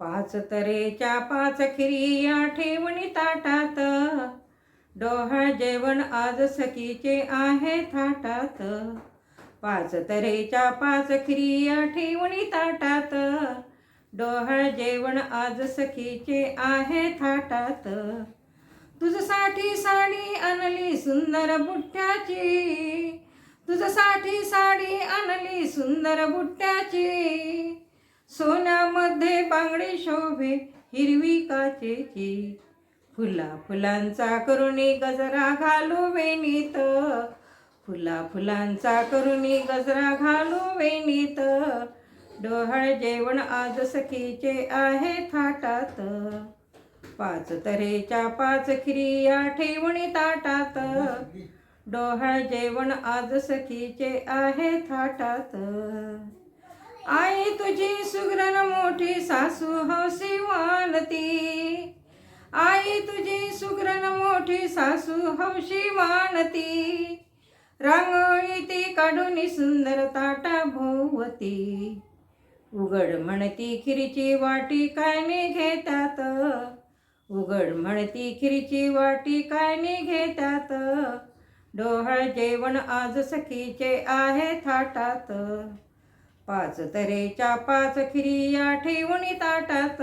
पाच तरेच्या पाच खिरिया ठेवणी ताटात. डोहाळ जेवण आज सखीचे आहे थाटात. पाच तरेच्या पाच खिरिया ठेवणी ताटात. डोहाळ जेवण आज सखीचे आहे थाटात. तुझसाठी साडी आणली सुंदर बुट्ट्याची. तुझसाठी साडी आणली सुंदर बुट्ट्याची. सोन्यामध्ये बांगडे शोभे हिरवी काचेची. फुला फुलांचा करुणी गजरा घालू वेणीत. फुला फुलांचा करुणी गजरा घालू वेणीत. डोहाळ जेवण आज सखीचे आहे थाटात. पाच तऱ्हेच्या पाच खिरिया ठेवणी ताटात. डोहाळ जेवण आज सखीचे आहे थाटात. आई तुझी सुग्रण मोठी सासू हौसी मानती. आई तुझी सुग्रण मोठी सासू हौशी मानती. रांगोळी ती काढून सुंदर ताटा भोवती. उघड म्हणती खिरीची वाटी काय ने घेतात उघड म्हणती खिरीची वाटी काय ने घेतात डोहाळ जेवण आज सखीचे आहे थाटात. पाच तऱ्हेच्या पाच खिरिया ठेवणी ताटात.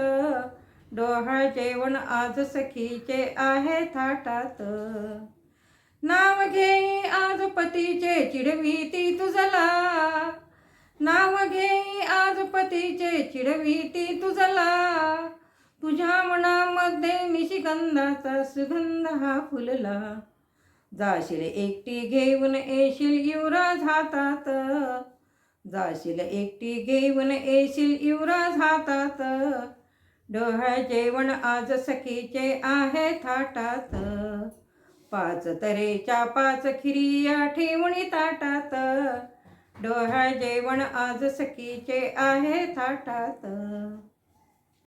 डोहाळ जेवण आज सखीचे आहे थाटात. नाव घेई आज पतीचे चिडवी ती तुझला. नाव घेई आज पतीचे चिडवी ती तुझला. तुझ्या मनामध्ये निशिगंधाचा सुगंध हा फुलला. जाशील एकटी घेऊन येशील युवराज हातात. जाशील. एकटी घेऊन येशील युवराज हातात. डोहाळ जेवण आज सखीचे आहे थाटात. पाच तरेच्या पाच खिरिया ठेवणी ताटात. डोहाळ जेवण आज सखीचे आहे थाटात.